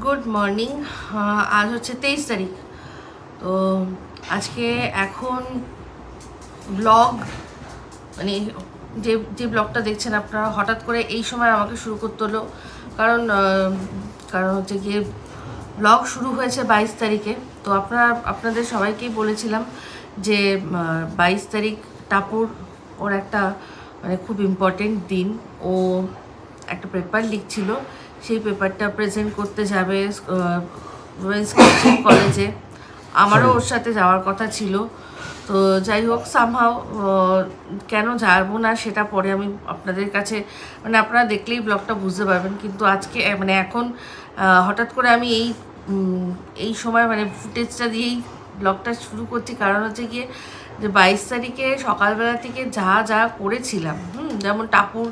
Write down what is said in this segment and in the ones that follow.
Good morning আজ হচ্ছে তেইশ তারিখ। তো আজকে এখন ব্লগ মানে যে যে ব্লগটা দেখছেন আপনারা, হঠাৎ করে এই সময় আমাকে শুরু করতে হলো। কারণ কারণ হচ্ছে গিয়ে ব্লগ শুরু হয়েছে বাইশ তারিখে। তো আপনারা, আপনাদের সবাইকেই বলেছিলাম যে বাইশ তারিখ টাপুর ওর একটা মানে খুব ইম্পর্টেন্ট দিন। ও একটা পেপার লিখছিল। সেই পেপারটা প্রেজেন্ট করতে যাবে উমেন্স কলেজে আমারও ওর সাথে যাওয়ার কথা ছিল। তো যাই হোক সামহাও কেন যাব না সেটা পরে আমি আপনাদের কাছে মানে আপনারা দেখলেই ব্লগটা বুঝতে পারবেন। কিন্তু আজকে মানে এখন হঠাৎ করে আমি এই এই সময় মানে ফুটেজটা দিয়েই ব্লগটা শুরু করছি। কারণ হচ্ছে গিয়ে যে বাইশ তারিখে সকালবেলা থেকে যা যা করেছিলাম হুম যেমন টাপুর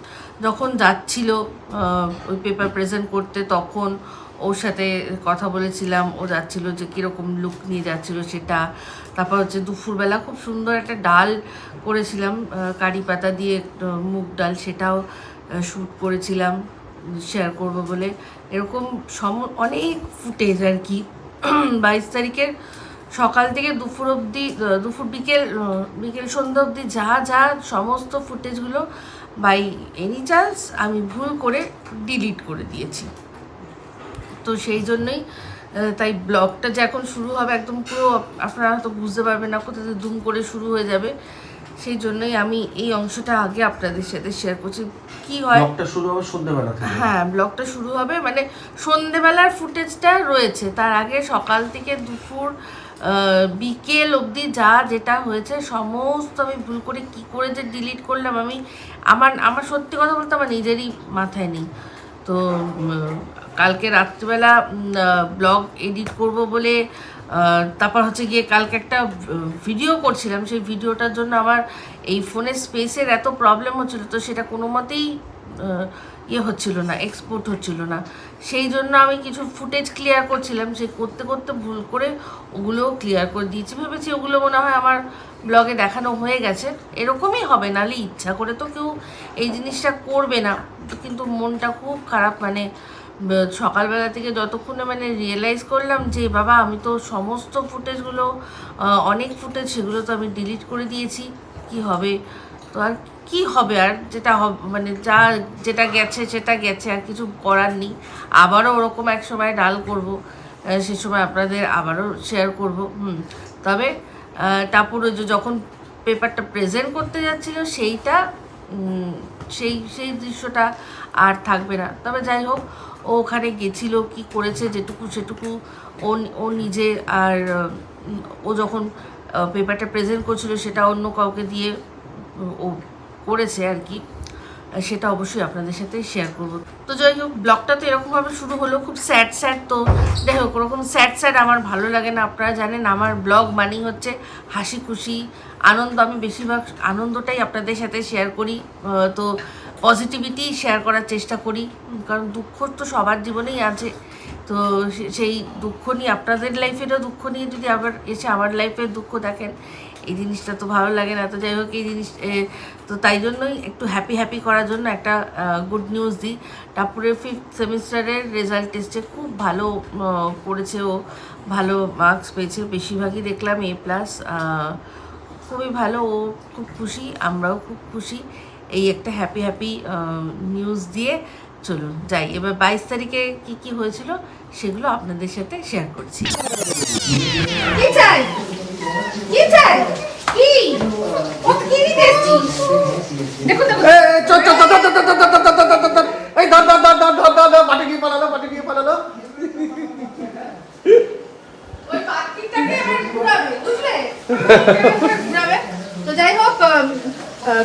যখন যাচ্ছিল ওই পেপার প্রেজেন্ট করতে, তখন ওর সাথে কথা বলেছিলাম। ও যাচ্ছিল যে কীরকম লুক নিয়ে যাচ্ছিল সেটা। তারপর হচ্ছে দুপুরবেলা খুব সুন্দর একটা ডাল করেছিলাম কারি পাতা দিয়ে মুগ ডাল সেটাও শ্যুট করেছিলাম শেয়ার করব বলে। এরকম সম, অনেক ফুটেজ আর কি। বাইশ তারিখের সকাল থেকে দুপুর অবধি দুপুর বিকেল বিকেল সন্ধ্যা অবধি যা যা সমস্ত ফুটেজগুলো বাই এনি চান্স আমি ভুল করে ডিলিট করে দিয়েছি। তো সেই জন্যই তাই ব্লগটা যে এখন শুরু হবে একদম পুরো আপনারা হয়তো বুঝতে পারবেন না কোথা থেকে দুম করে শুরু হয়ে যাবে। সেই জন্যই আমি এই অংশটা আগে আপনাদের সাথে শেয়ার করছি। কি হয়? ব্লগটা শুরু হবে সন্ধ্যেবেলা হ্যাঁ ব্লগটা শুরু হবে মানে সন্ধেবেলার ফুটেজটা রয়েছে। তার আগে সকাল থেকে দুপুর বিকেল অবধি যা যেটা হয়েছে, সমস্ত আমি ভুল করে কি করে যে ডিলিট করলাম, আমি আমার আমার সত্যি কথা বলতে আমার নিজেরই মাথায় নেই। তো কালকে রাত্রিবেলা ব্লগ এডিট করব বলে তারপর হচ্ছে গিয়ে কালকে একটা ভিডিও করছিলাম। সেই ভিডিওটার জন্য আমার এই ফোনের স্পেসের এত প্রবলেম হচ্ছিল, তো সেটা কোনো মতেই ইয়ে হচ্ছিল না এক্সপোর্ট হচ্ছিল না। সেই জন্য আমি কিছু ফুটেজ ক্লিয়ার করছিলাম, সে করতে করতে ভুল করে ওগুলোও ক্লিয়ার করে দিয়েছি। ভেবেছি ওগুলো মনে হয় আমার ব্লগে দেখানো হয়ে গেছে। এরকমই হবে, নাহলে ইচ্ছা করে তো কেউ এই জিনিসটা করবে না। কিন্তু মনটা খুব খারাপ মানে সকালবেলা থেকে যতক্ষণে মানে রিয়েলাইজ করলাম যে, বাবা, আমি তো সমস্ত ফুটেজগুলো অনেক ফুটেজ সেগুলো তো আমি ডিলিট করে দিয়েছি। কি হবে? তো আর কি হবে আর যেটা মানে যা যেটা গেছে সেটা গেছে, আর কিছু করার নেই। আবারও ওরকম এক সময় ডাল করব সে সময় আপনাদের আবারও শেয়ার করব, হুম। তবে তারপর যে যখন পেপারটা প্রেজেন্ট করতে যাচ্ছিল, সেইটা সেই সেই দৃশ্যটা আর থাকবে না। তবে যাই হোক, ও ওখানে গেছিল, কি করেছে, যেটুকু সেটুকু ও ও নিজে আর ও যখন পেপারটা প্রেজেন্ট করছিল, সেটা অন্য কাউকে দিয়ে ও করেছে আর কি। সেটা অবশ্যই আপনাদের সাথে শেয়ার করব। তো যাই হোক ব্লগটা তো এরকমভাবে শুরু হলো, খুব স্যাড স্যাড তো। যাই হোক, ওরকম স্যাড স্যাড আমার ভালো লাগে না। আপনারা জানেন, আমার ব্লগ মানেই হচ্ছে হাসি খুশি, আনন্দ। আমি বেশিরভাগ আনন্দটাই আপনাদের সাথে শেয়ার করি। তো পজিটিভিটি শেয়ার করার চেষ্টা করি। কারণ দুঃখ তো সবার জীবনেই আছে। তো সেই দুঃখ নিয়ে, আপনাদের লাইফেরও দুঃখ নিয়ে যদি আবার এসে আমার লাইফের দুঃখ দেখেন এই জিনিসটা তো ভালো লাগে না। তো যাই হোক, এই জিনিস তো তাই জন্যই একটু হ্যাপি হ্যাপি করার জন্য একটা গুড নিউজ দিই। টাপুরের ফিফথ সেমিস্টারের রেজাল্ট টেস্টে খুব ভালো করেছে ও। ভালো মার্কস পেয়েছে, বেশিরভাগই দেখলাম এ প্লাস খুবই ভালো, ও খুব খুশি, আমরাও খুব খুশি। এই একটা হ্যাপি হ্যাপি নিউজ দিয়ে চলুন যাই। এবার বাইশ তারিখে কি কি হয়েছিল, সেগুলো আপনাদের সাথে শেয়ার করছি। কি চাই কি ও কি দিতেছিস দেখো দেখো চল চল চল চল চল চল চল এই ধর ধর ধর ধর ধর ধর পাটি গিয়ে পালালো পাটি গিয়ে পালালো ওই পাখিটাকে এবার ঘুরাবে বুঝলে ঘুরাবে তো যাই হোক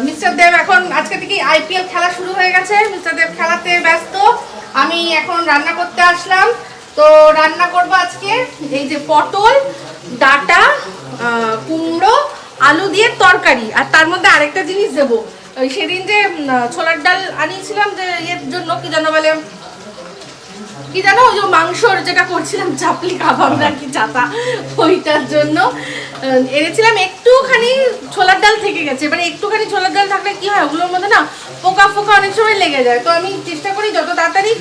মিস্টার দেব এখন আজকে থেকে আইপিএল খেলা শুরু হয়ে গেছে মিস্টার দেব খেলাতে ব্যস্ত আমি এখন রান্না করতে আসলাম তো রান্না করব আজকে এই যে পটল ডাটা কুমড়ো, আলু দিয়ে তরকারি। আর তার মধ্যে আরেকটা জিনিস দেবো। ওই সেদিন যে ছোলার ডাল আনিয়েছিলাম যে, ইয়ের জন্য, কি যেন বলে, কি জানো ওই যে মাংসর যেটা করছিলাম, চাপলি কাবাব না কি চাতা ওইটার জন্য এনেছিলাম। একটুখানি ছোলার ডাল থেকে গেছে। এবারে একটুখানি ছোলার ডাল থাকলে কি হয়, ওগুলোর মধ্যে না, পোকা ফোকা অনেক সময় লেগে যায়। তো আমি চেষ্টা করি যত তাড়াতাড়ি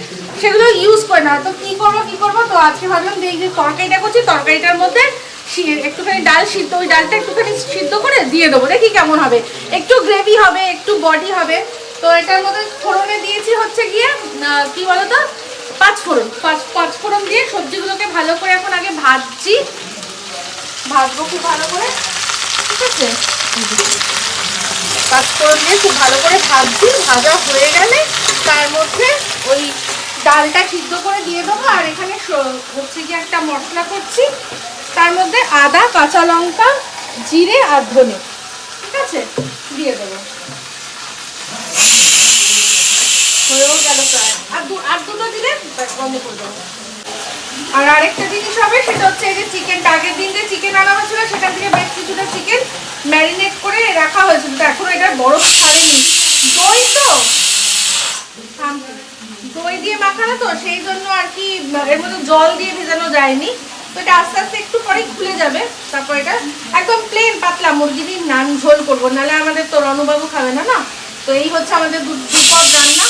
সেগুলো ইউজ করে না তো কি করব কি করব? তো আজকে ভাবলাম যে, এই যে তরকারিটা করছি, তরকারিটার মধ্যে একটুখানি ডাল সিদ্ধ, ওই ডালটা একটুখানি সিদ্ধ করে দিয়ে দেবো, দেখি কেমন হবে। একটু গ্রেভি হবে, একটু বডি হবে। তো এটার মধ্যে ফোড়নে দিয়েছি হচ্ছে গিয়ে কি বলতো? পাঁচ ফোড়ন, পাঁচ পাঁচ ফোড়ন দিয়ে সবজিগুলোকে ভালো করে এখন আগে ভাজছি। ভাজবো খুব ভালো করে, ঠিক আছে? পাঁচফোড়ন দিয়ে খুব ভালো করে ভাজছি, ভাজা হয়ে গেলে তার মধ্যে ওই ডালটা সিদ্ধ করে দিয়ে দেবো। আর এখানে হচ্ছে কি একটা মশলা করছি। তার মধ্যে আদা, কাঁচা লঙ্কা, জিরে আর ধনে। ঠিক আছে? দিয়ে দেবো। হয়েও গেল প্রায়। আর দুটো দিলে বন্ধ করে আর আরেকটা জিনিস হবে, সেটা হচ্ছে এই যে চিকেনটা আগের দিন যে চিকেন আনা হয়েছিল, সেখান থেকে বেশ কিছুটা চিকেন ম্যারিনেট করে রাখা হয়েছিল। তো এখনও এটার বরফ ছাড়েনি। দই তো? দই দিয়ে মাখানো তো, সেই জন্য আর কি, এর মধ্যে জল দিয়ে ভেজানো যায়নি। তো এটা আস্তে আস্তে একটু পরেই খুলে যাবে। তারপর এটা একদম প্লেন পাতলা মুরগি দিয়ে নান ঝোল করব। নাহলে আমাদের তো রণবাবু খাবে না না? তো এই হচ্ছে আমাদের দুধ দুপুর রান্না।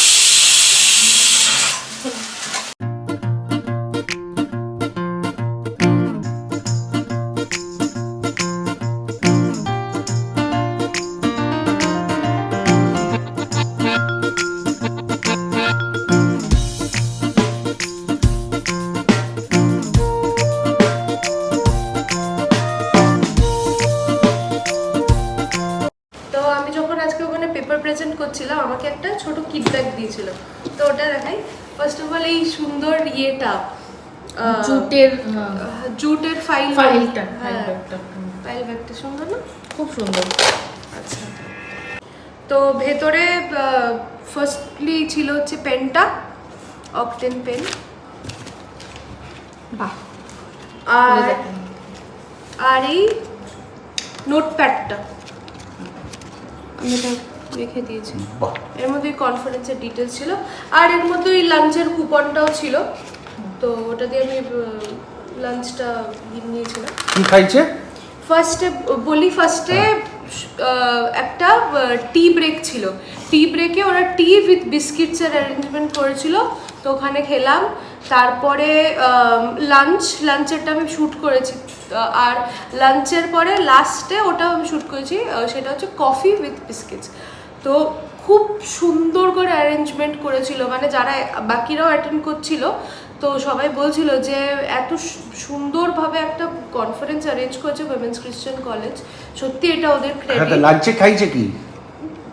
দেখাই। ফার্স্ট অফ অল এই সুন্দর ইয়েটা জুটের জুটের ফাইল ফাইলটা, হ্যাঁ। ফাইল ব্যাগটা, সুন্দর না? খুব সুন্দর। আচ্ছা। তো ভেতরে ফার্স্টলি ছিল হচ্ছে পেনটা অকটেন পেন বাহ। আর আর এই নোটপ্যাডটা আমি এটা রেখে দিয়েছি। এর মধ্যে কনফারেন্সের ডিটেলস ছিল। আর এর মধ্যে ওই লাঞ্চের কুপনটাও ছিল। তো ওটা দিয়ে আমি লাঞ্চটা নিয়েছিলাম। কি খাইছে? ফার্স্টে বলি ফার্স্টে একটা টি ব্রেক ছিল। টি ব্রেকে ওরা টি উইথ বিস্কিটসের অ্যারেঞ্জমেন্ট করেছিল। তো ওখানে খেলাম। তারপরে লাঞ্চ লাঞ্চেরটা আমি শ্যুট করেছি। আর লাঞ্চের পরে লাস্টে ওটাও আমি শ্যুট করেছি। সেটা হচ্ছে কফি উইথ বিস্কিটস তো খুব সুন্দর করে অ্যারেঞ্জমেন্ট করেছিল। মানে যারা বাকিরাও অ্যাটেন্ড করছিল তো সবাই বলছিল যে এত সুন্দরভাবে একটা কনফারেন্স অ্যারেঞ্জ করেছে উইমেন্স ক্রিশ্চিয়ান কলেজ সত্যি এটা ওদের হ্যাঁ ক্রেডিট লাঞ্চে খাইছে কি?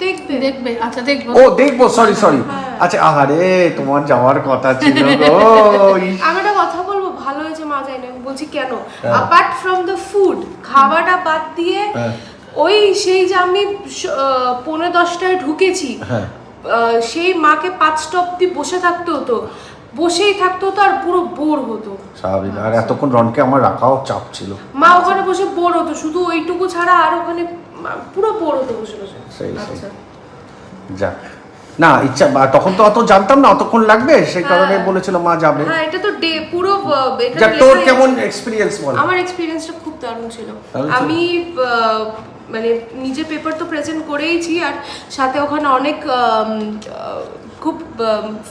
দেখবে। দেখবে আচ্ছা দেখব। ও দেখব সরি সরি হ্যাঁ। আচ্ছা আহারে তোমার যাওয়ার কথা ছিল গো আমি একটা কথা বলব ভালো হয়েছে মা যায়নি বলছি কেন। অ্যাপার্ট ফ্রম দ্য ফুড খাওয়াটা বাদ দিয়ে হ্যাঁ। ওই সেই যে আমি পনেরো দশটায় ঢুকেছি হ্যাঁ। সেই মাকে পাঁচটা অব্দি বসে থাকতে হতো। বসেই থাকতে হতো আর পুরো বোর হতো। স্বাভাবিক। আর এতক্ষণ রনকে আমার রাখাও চাপ ছিল। মা ওখানে বসে বোর হতো। শুধু ওইটুকু ছাড়া আর ওখানে পুরো বোর হতো বসে বসে। সেই সেই। আচ্ছা। যাক। না ইচ্ছা তখন তো অত জানতাম না অতক্ষণ লাগবে। সেই কারণে হ্যাঁ। বলেছিল মা যাবে। হ্যাঁ এটা তো ডে পুরো যাক তোর কেমন। এক্সপিরিয়েন্স বল। আমার এক্সপিরিয়েন্সটা খুব দারুণ ছিল। আমি মানে নিজে পেপার তো প্রেজেন্ট করেইছি আর সাথে ওখানে অনেক খুব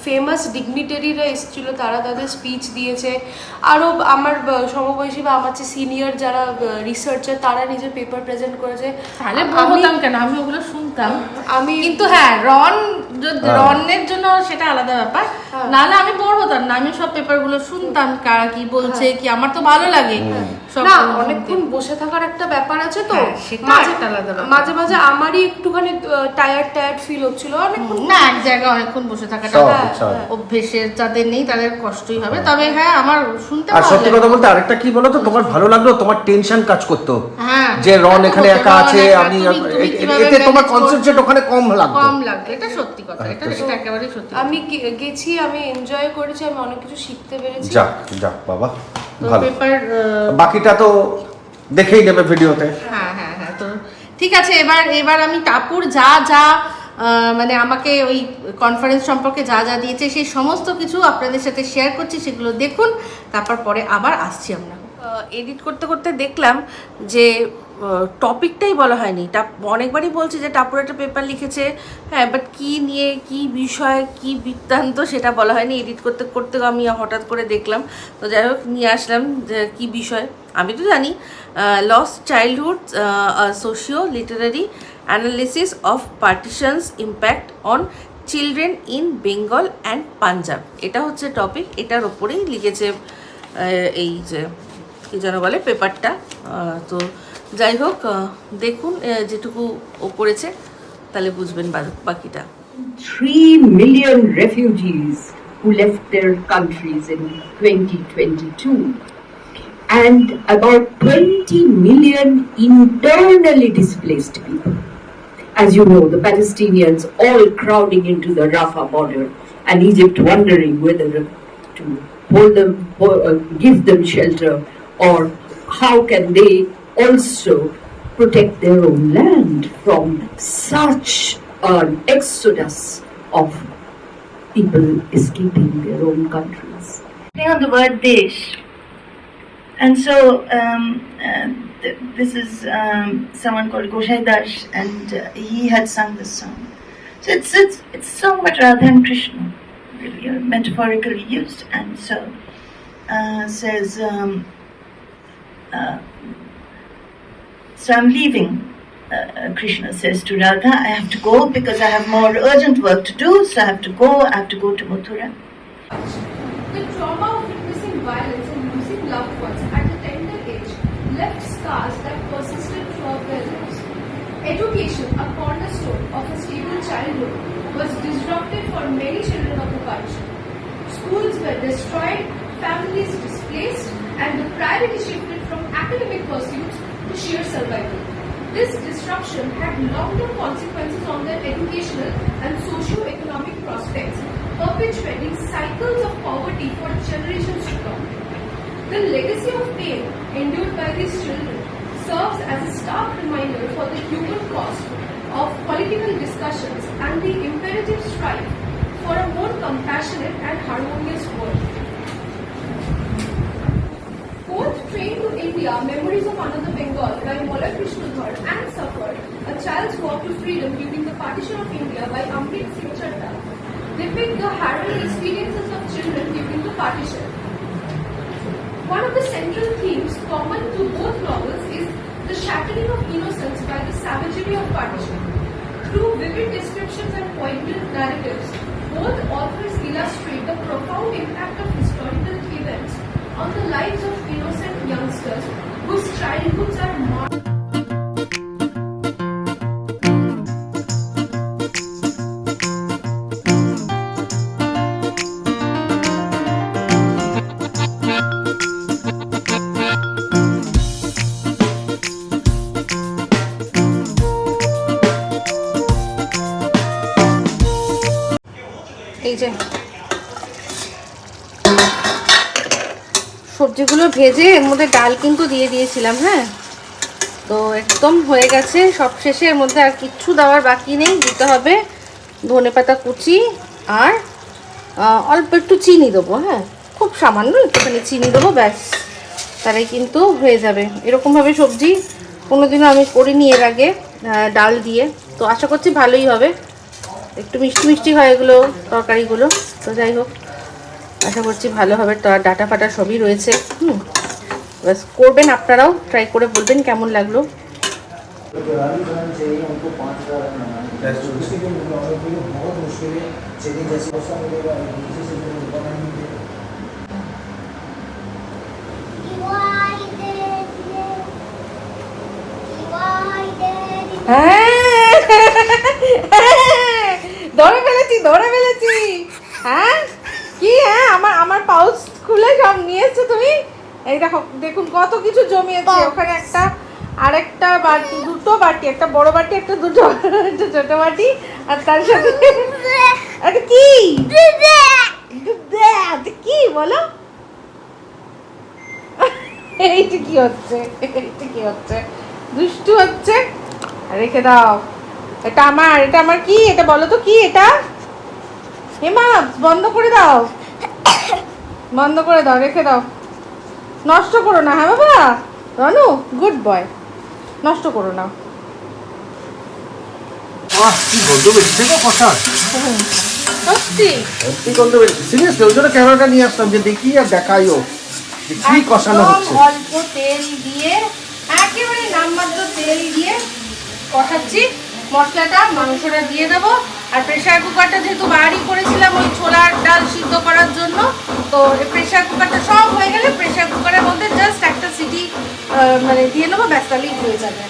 ফেমাস ডিগনিটারিরা এসেছিল তারা তাদের স্পিচ দিয়েছে। আরও আমার সমবয়সী বা আমার চেয়ে সিনিয়র যারা রিসার্চার তারা নিজের পেপার প্রেজেন্ট করেছে। তাহলে আমি- বলতাম কেন? আমি ওগুলো শুনতাম। আমি কিন্তু হ্যাঁ রন হ্যাঁ। রনের জন্য সেটা আলাদা ব্যাপার। হ্যাঁ। নাহলে আমি বোর হতাম না আমি সব পেপারগুলো শুনতাম কারা কি বলছে কি আমার তো ভালো লাগে। না। অনেকক্ষণ বসে থাকার একটা ব্যাপার আছে তো। হ্যাঁ, সেটা মাঝে। মাঝে মাঝে আমারই একটুখানি টায়ার্ড টায়ার্ড ফিল হচ্ছিল। অনেকক্ষণ না এক জায়গায় অনেকক্ষণ বসে থাকাটা স্বাভাবিক, স্বাভাবিক। অভ্যেসের যাদের নেই তাদের কষ্টই হবে। তবে হ্যাঁ আমার শুনতে আর সত্যি কথা বলতে আরেকটা কি বলো তো তোমার ভালো লাগল তোমার টেনশন কাজ করতো। হ্যাঁ যে রন এখানে একা আছে আমি এতে তোমার কনসেন্ট্রেট ওখানে কম লাগতো। কম লাগতো এটা সত্যি কথা এটা। এটা একেবারেই সত্যি আমি গেছি আমি এনজয় করেছি আমি অনেক কিছু শিখতে পেরেছি। যাক যাক বাবা। ভালো। পেপার বাকিটা তো দেখেই নেবে ভিডিওতে। হ্যাঁ হ্যাঁ হ্যাঁ তো ঠিক আছে এবার এবার আমি টাপুর যা যা মানে আমাকে ওই কনফারেন্স সম্পর্কে যা যা দিয়েছে সেই সমস্ত কিছু আপনাদের সাথে শেয়ার করছি সেগুলো দেখুন তারপর পরে আবার আসছি আমরা। এডিট করতে করতে দেখলাম যে টপিকটাই বলা হয়নি। টা অনেকবারই বলছে যে, টাপুর একটা পেপার লিখেছে। হ্যাঁ বাট কী নিয়ে, কি বিষয়, কি বৃত্তান্ত সেটা বলা হয়নি। এডিট করতে করতে আমি হঠাৎ করে দেখলাম। তো যাই হোক, নিয়ে আসলাম যে, কী বিষয়। আমি তো জানি lost childhood socio literary analysis of partitions impact on children in Bengal and Punjab এটা হচ্ছে টপিক এটার ওপরেই লিখেছে এই যে কী যেন বলে পেপারটা তো যাই হোক দেখুন যেটুকু ও করেছে তাহলে বুঝবেন বাকিটা 3 million refugees who left their countries in 2022 and about 20 million internally displaced people. As you know, the Palestinians all crowding into the Rafah border and Egypt wondering whether to hold them, uh, give them shelter or how can they also protect their own land from such an exodus of people escaping their own countries. on the word Desh. And so um, uh, th- this is um, someone called Goshai Dash, and uh, he had sung this song. So it's it's it's song about Radha and Krishna, really uh, metaphorically used, and so uh, says. Um, so I'm leaving. Uh, uh, Krishna says to Radha, I have to go because I have more urgent work to do. So I have to go. I have to go to Mathura. The trauma of witnessing violence and losing loved ones at a tender age left scars that persisted throughout their lives. Education, a cornerstone of a stable childhood, was disrupted for many children of the country. Schools were destroyed, families displaced, and the priority shifted from academic pursuits to sheer survival. This disruption had long-term consequences on their educational and socio-economic prospects, perpetuating cycles of poverty for generations to come. The legacy of pain endured by these children serves as a stark reminder for the human cost of political discussions and the imperative strive for a more compassionate and harmonious world. Both Train to India, Memories of Another Bengal by Mola Krishnadhar and Suffer, A Child's Walk to Freedom During the Partition of India by Amrit Singh Chaddha, depict the harrowing experiences of children during the partition. One of the central themes common to both novels is the shattering of innocence by the savagery of partition. Through vivid descriptions and poignant narratives, both authors illustrate the profound impact of historical events on the lives of innocent youngsters whose childhoods are marked. ভেজে এর মধ্যে ডাল কিন্তু দিয়ে দিয়েছিলাম হ্যাঁ? তো একদম হয়ে গেছে। সব শেষে এর মধ্যে আর কিচ্ছু দেওয়ার বাকি নেই। দিতে হবে ধনে পাতা কুচি আর অল্প একটু চিনি দেবো হ্যাঁ? খুব সামান্য একটুখানি চিনি দেবো, ব্যাস। তারাই কিন্তু হয়ে যাবে। এরকমভাবে সবজি কোনোদিনও আমি করিনি এর আগে ডাল দিয়ে। তো আশা করছি ভালোই হবে। একটু মিষ্টি মিষ্টি হয় এগুলো তরকারিগুলো। তো যাই হোক। আশা করছি ভালো হবে ডাটা ফাটা সবই রয়েছে। হুম। বাস করবেন আপনারাও ট্রাই করে বলবেন কেমন লাগল। হ্যাঁ। ধরে ফেলেছি ধরে ফেলেছি। হ্যাঁ? কি হ্যাঁ আমার আমার পাউচ খুলে সব নিয়েছো তুমি? এই দেখো দেখুন কত কিছু জমিয়েছে। ওখানে একটা আরেকটা বাটি দুটো বাটি একটা বড় বাটি একটা দুটো ছোট বাটি আর তার সাথে আরে কি? কি বলো? এইটা কি হচ্ছে এইটা কি হচ্ছে দুষ্টু হচ্ছে। রেখে দাও। এটা আমার এটা আমার কি? এটা বলো তো কি এটা? হেমা বন্ধ করে দাও। বন্ধ করে দাও রেখে দাও। নষ্ট করো না হ্যাঁ বাবা? রনু গুড বয় নষ্ট করো না। ক্যামেরাটা নিয়ে আসলাম যে দেখি আর দেখাইও যে কি কষানো হচ্ছে। অল্প তেল দিয়ে একেবারে নামমাত্র তেল দিয়ে কষাচ্ছি। মশলাটা মাংসটা দিয়ে দেবো। আর প্রেসার কুকারটা যেহেতু বাড়ি করেছিলাম, ওই ছোলার ডাল সিদ্ধ করার জন্য, তো প্রেসার কুকারটা সব হয়ে গেলে প্রেসার কুকারের মধ্যে জাস্ট একটা সিটি মানে দিয়ে নেব, ব্যাস তাহলেই হয়ে যাবে।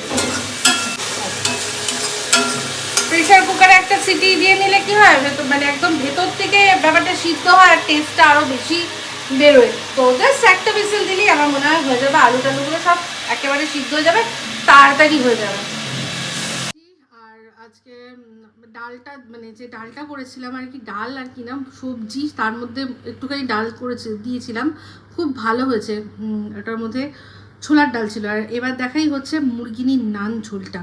প্রেসার কুকারে একটা সিটি দিয়ে নিলে কি হয়, ভেতর মানে একদম ভেতর থেকে ব্যাপারটা সিদ্ধ হয় আর টেস্টটা আরও বেশি বেরোয়। তো জাস্ট একটা বিসিল দিলেই আমার মনে হয় হয়ে যাবে আলু টালুগুলো সব একেবারে সিদ্ধ হয়ে যাবে, তাড়াতাড়ি হয়ে যাবে আর আজকে উম, ডালটা মানে যে ডালটা করেছিলাম, আর কি ডাল আর কি না, সবজি, তার মধ্যে একটুখানি ডাল করেছে, দিয়েছিলাম। খুব ভালো হয়েছে। ওটার মধ্যে ছোলার ডাল ছিল। আর এবার দেখাই হচ্ছে মুরগিনির নান ঝোলটা।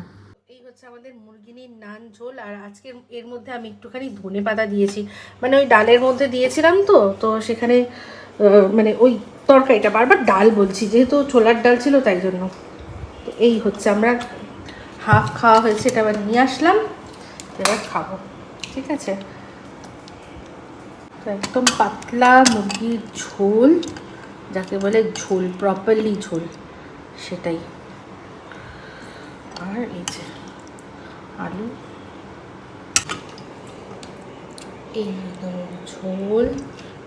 এই হচ্ছে আমাদের মুরগিনির নান ঝোল। আর আজকে এর মধ্যে আমি একটুখানি ধনে পাতা দিয়েছি। মানে ওই ডালের মধ্যে দিয়েছিলাম তো তো সেখানে মানে ওই তরকারিটা বারবার ডাল বলছি, যেহেতু ছোলার ডাল ছিল তাই জন্য। তো এই হচ্ছে আমরা, হাফ খাওয়া হয়েছে, এটা আবার নিয়ে আসলাম। এবার খাব, ঠিক আছে? তো একদম পাতলা মুরগির ঝোল, যাকে বলে ঝোল প্রপারলি ঝোল, সেটাই। আর এই যে আলু, এই ঝোল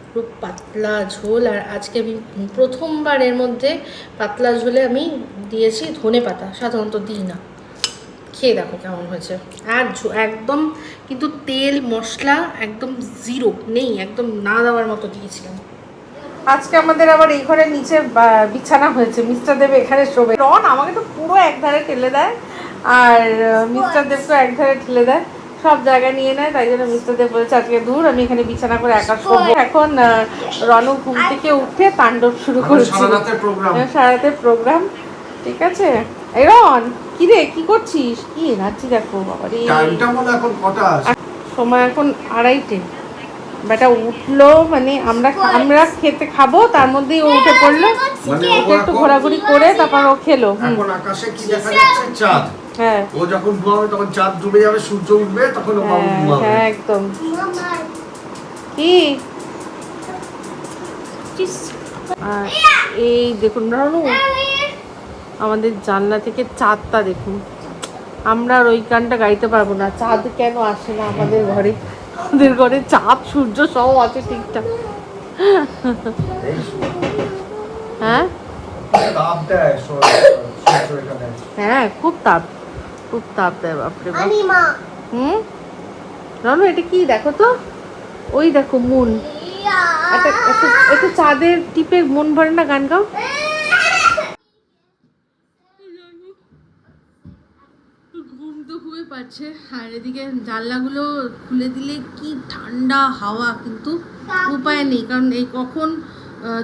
পুরো পাতলা ঝোল। আর আজকে আমি প্রথমবার এর মধ্যে পাতলা ঝোলে আমি দিয়েছি ধনে পাতা সাধারণত দিই না। খেয়ে দেখো কেমন হয়েছে। আর একদম কিন্তু তেল মশলা একদম জিরো নেই একদম না দেওয়ার মতো দিয়েছিলাম। আজকে আমাদের আবার এই ঘরের নিচে বিছানা হয়েছে। মিস্টার দেব এখানে শোবে। রন আমাকে তো পুরো এক ধারে ঠেলে দেয়। আর মিস্টার দেবকে এক ধারে ঠেলে দেয়। সব জায়গা নিয়ে নেয় তাই জন্য মিস্টার দেব বলেছে আজকে দূর আমি এখানে বিছানা করে একা শোবো। এখন আহ, রনু ঘুম থেকে উঠে তাণ্ডব শুরু করেছে। সারা প্রোগ্রাম সারা রাতের প্রোগ্রাম ঠিক আছে? এই রন! কি রে কি করছিস? কি এনার্জি দেখো বাবা রে টাইমটা মনে এখন কটা সময় এখন আড়াইটে। বেটা উঠল মানে আমরা আমরা খেতে খাব তার মধ্যেই ও উঠে পড়ল। মানে ওকে একটু ঘোরাঘুরি করে তারপর ও খেলো এখন আকাশে কি দেখা যাচ্ছে? চাঁদ। হ্যাঁ। ও যখন ঘুমাবে তখন চাঁদ ডুবে যাবে সূর্য উঠবে তখন ও হ্যাঁ ঘুমাবে। হ্যাঁ একদম। কি? এই দেখুন রানু আমাদের জানলা থেকে চাঁদটা দেখুন। আমরা আর ওই গানটা গাইতে পারব না। চাঁদ কেন আসে না আমাদের ঘরে? আমাদের ঘরে চাঁদ সূর্য সব আছে ঠিকঠাক। হ্যাঁ? হ্যাঁ খুব তাপ। খুব তাপ দেয় বাপরে বাপ। হুম? রানু এটা কি দেখো তো? ওই দেখো মুন। একটা একটু একটু চাঁদের টিপে মন ভরে না গান গাও ঘুম খুবই আর এদিকে জানলাগুলো খুলে দিলে কি ঠান্ডা হাওয়া, কিন্তু উপায় নেই। কারণ এই কখন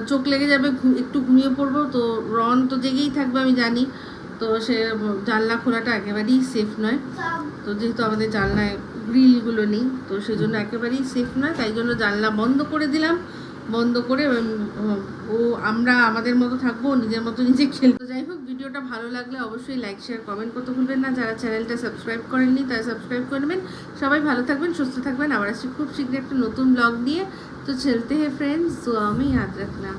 চোখ লেগে যাবে একটু ঘুমিয়ে পড়ব, তো রন তো জেগেই থাকবে, আমি জানি। তো সে জানলা খোলাটা একেবারেই সেফ নয়। তো যেহেতু আমাদের জানলায় গ্রিলগুলো নেই, তো সেজন্য একেবারেই সেফ নয়। তাই জন্য জানলা বন্ধ করে দিলাম। বন্ধ করে ও আমরা আমাদের মতো থাকব নিজের মতো নিজে খেলতে যাই হোক, ভিডিওটা ভালো লাগলে অবশ্যই লাইক শেয়ার কমেন্ট করতে ভুলবেন না। যারা চ্যানেলটা সাবস্ক্রাইব করেননি, তারা সাবস্ক্রাইব করে নেবেন। সবাই ভালো থাকবেন, সুস্থ থাকবেন। আবার আসছি খুব শীঘ্রই একটা নতুন ব্লগ নিয়ে। তো চলতে হে ফ্রেন্ডস তো আমি ইয়াদ রাখলাম।